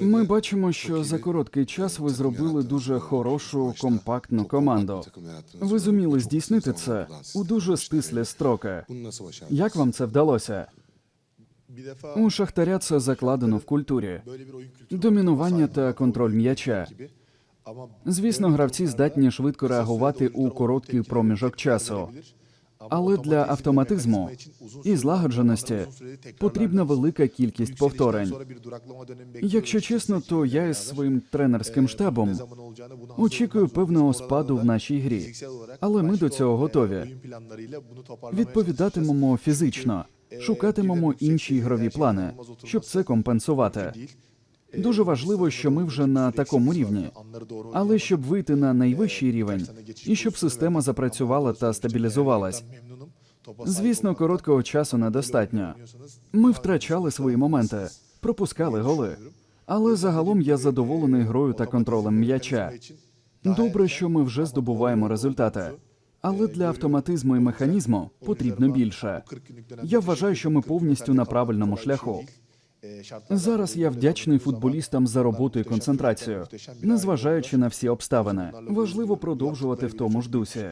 Ми бачимо, що за короткий час ви зробили дуже хорошу, компактну команду. Ви зуміли здійснити це у дуже стислі строки. Як вам це вдалося? У Шахтаря це закладено в культурі. Домінування та контроль м'яча. Звісно, гравці здатні швидко реагувати у короткий проміжок часу. Але для автоматизму і злагодженості потрібна велика кількість повторень. Якщо чесно, то я із своїм тренерським штабом очікую певного спаду в нашій грі. Але ми до цього готові. Відповідатимемо фізично, шукатимемо інші ігрові плани, щоб це компенсувати. Дуже важливо, що ми вже на такому рівні. Але щоб вийти на найвищий рівень і щоб система запрацювала та стабілізувалась. Звісно, короткого часу недостатньо. Ми втрачали свої моменти, пропускали голи. Але загалом я задоволений грою та контролем м'яча. Добре, що ми вже здобуваємо результати. Але для автоматизму і механізму потрібно більше. Я вважаю, що ми повністю на правильному шляху. Зараз я вдячний футболістам за роботу і концентрацію, незважаючи на всі обставини. Важливо продовжувати в тому ж дусі.